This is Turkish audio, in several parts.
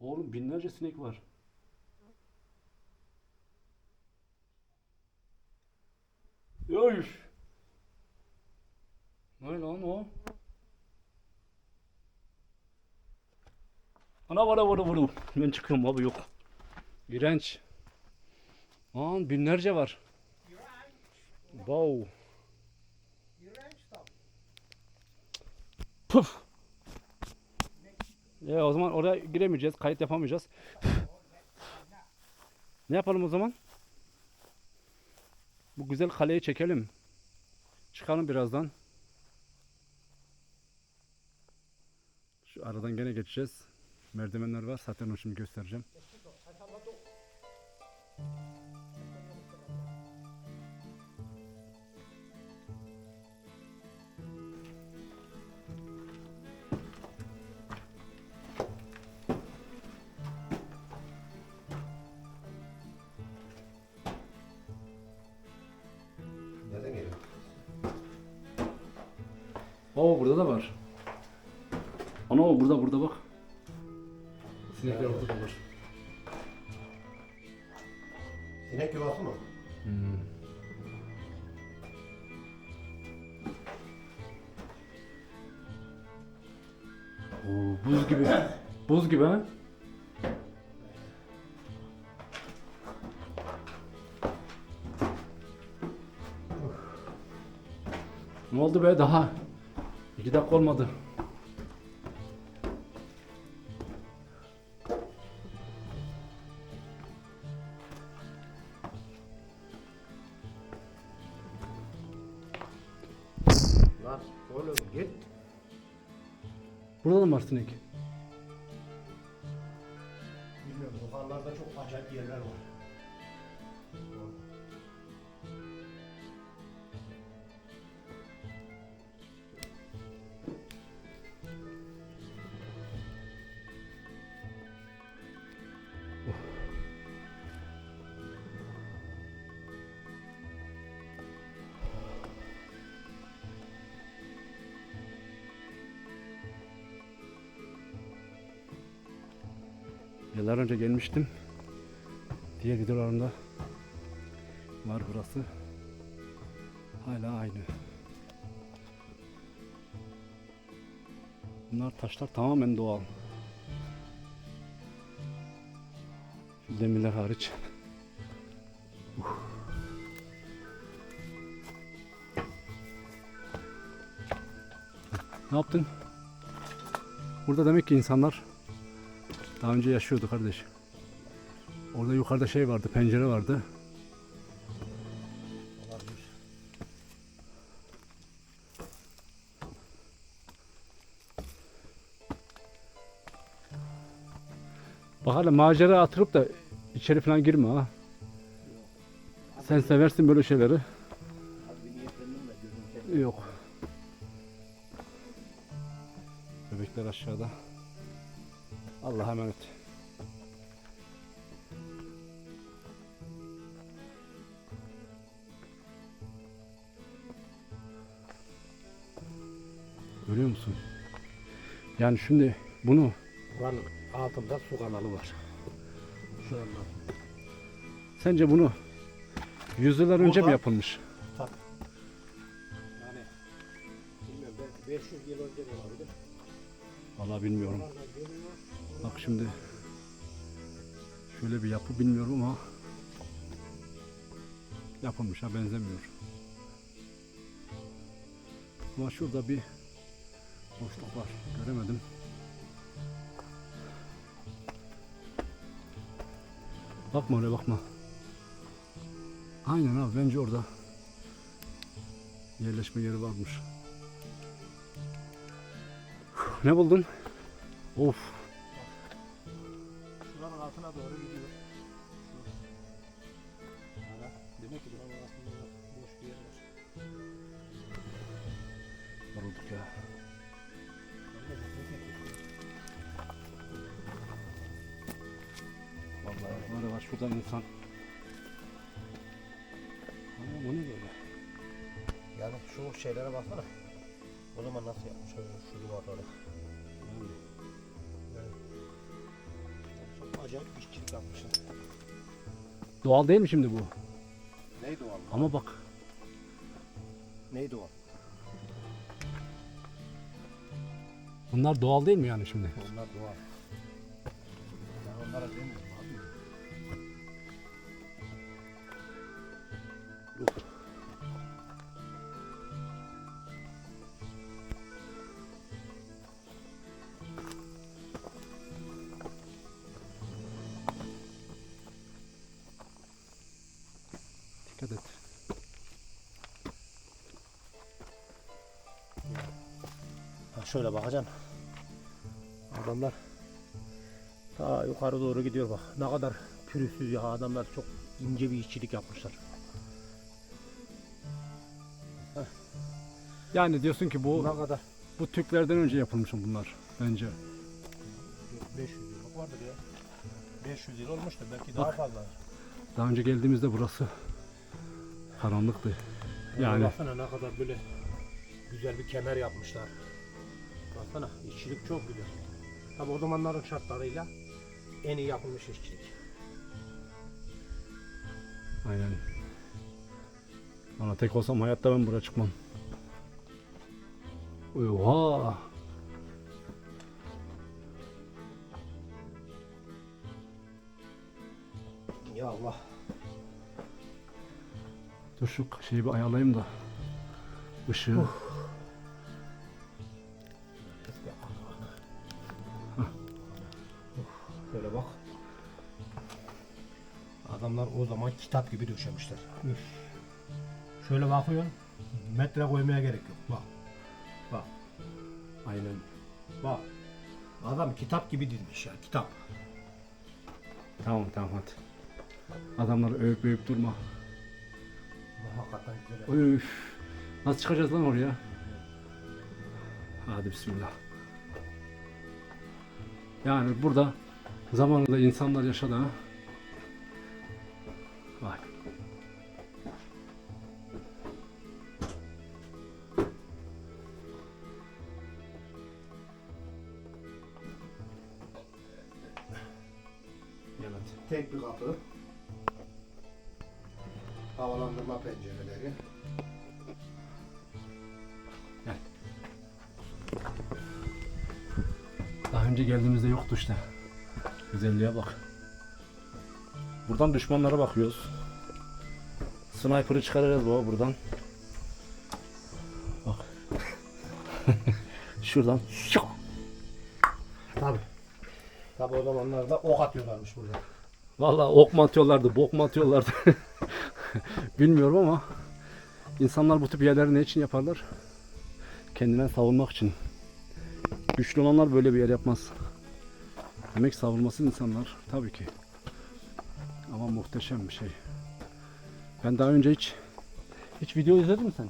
Binlerce sinek var. Yoy. Ne lan o? Ana vara vara vara. Ben çıkıyorum abi yok. İğrenç. Aman binlerce var. Wow. Puf. Ya o zaman oraya giremeyeceğiz, kayıt yapamayacağız. ne yapalım o zaman? Bu güzel kaleyi çekelim. Çıkalım birazdan. Şu aradan gene geçeceğiz. Merdivenler var. Zaten onu şimdi göstereceğim. Oo burada da var. Ana burada burada bak. Sinekler orada da var. Sinek yuvası mı? Oo, buz gibi. buz gibi ha? Ne oldu be daha? İki dakika olmadı. Lan oğlum git. Burada da mı var sinek? Bilmiyorum yukarılarda çok acayip yerler var. Yıllar önce gelmiştim. Diğer videolarımda var burası. Hala aynı. Bunlar taşlar tamamen doğal. Şu demirler hariç. Uf. Ne yaptın? Burada demek ki insanlar daha önce yaşıyordu kardeş. Orada yukarıda şey vardı, pencere vardı. Bak hala macera atırıp da içeri falan girme ha. Sen seversin böyle şeyleri. Yok. Bebekler aşağıda. Allah'a emanet. Görüyor musun? Yani şimdi bunu Buranın altında su kanalı var. Şu anda. sence bunu yüzyıllar önce mi Burada- yapılmış? Yani bilmiyorum belki 500 yıl önce de olabilir. Vallahi bilmiyorum. Geliyor. Bak şimdi şöyle bir yapı bilmiyorum ama yapılmış ha benzemiyor. Ama şurada bir boşluk var. Göremedim. Bakma oraya bakma. Aynen abi bence orada yerleşme yeri varmış. Ne buldun? Of Altına doğru gidiyor. Ara. Demek ki buranın altında boş bir yer var. Yorulduk ya. Vallahi böyle var şuradan insan. Ama bu ne böyle? Yani şu şeylere baksana. O zaman nasıl yapmış? Şu duvarları. Acayip bir işçilik yapmışsın. Doğal değil mi şimdi bu? Neydi o Allah? Ama bak Neydi o? bunlar doğal değil mi yani şimdi? Onlar doğal. Ben onlara demiyorum şöyle bakacaksın. Adamlar ta yukarı doğru gidiyor bak. Ne kadar pürüzsüz ya adamlar çok ince bir işçilik yapmışlar. Yani diyorsun ki bu Ne kadar? bu Türklerden önce yapılmış bunlar bence. 500 yıllık vardır ya. 500 yıl olmuştur belki daha Bak. fazla. Daha önce geldiğimizde burası karanlıktı. Yani. Yani Baksana ne kadar böyle güzel bir kemer yapmışlar. Baksana işçilik çok güzel. Tabi o zamanların şartlarıyla en iyi yapılmış işçilik. aynen. Bana tek olsam hayatta ben buraya çıkmam. Oha! Ya Allah. Dur şu şeyi bir ayarlayayım da. Işığı. Böyle kitap gibi döşemişler. Üf. Şöyle bakıyorsun. Metre koymaya gerek yok. Bak. Bak. Aynen. Bak. Adam kitap gibi dizmiş ya. Kitap. Tamam tamam hadi. Adamları övüp övüp durma. Hakikaten güzel. Üf. Nasıl çıkacağız lan oraya? Hadi bismillah. Yani burada zamanında insanlar yaşadı ha. Kapı. Havalandırma pencereleri. Daha önce geldiğimizde yoktu işte. Güzelliğe bak. Buradan düşmanlara bakıyoruz. Sniper'ı çıkaracağız baba buradan. Bak. Şuradan. Tabi. Tabi o zamanlarda ok atıyorlarmış burada. Vallahi ok mu atıyorlardı, bok mu atıyorlardı. Bilmiyorum ama insanlar bu tip yerleri ne için yaparlar? Kendinden savunmak için. Güçlü olanlar böyle bir yer yapmaz. Demek savunması insanlar tabii ki. Ama muhteşem bir şey. Ben daha önce hiç hiç video izledin mi sen?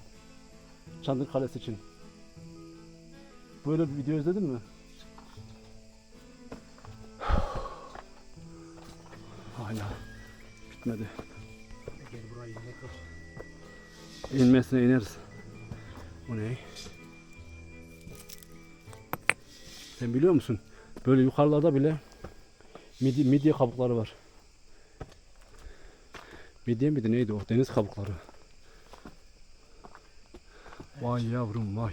Çandır Kalesi için. Böyle bir video izledin mi? Hala bitmedi. Gel buraya inmek. İnmesine ineriz. Bu ne? Sen biliyor musun? Böyle yukarılarda bile midye, midye kabukları var. Midye miydi neydi o? Deniz kabukları. Vay yavrum vay.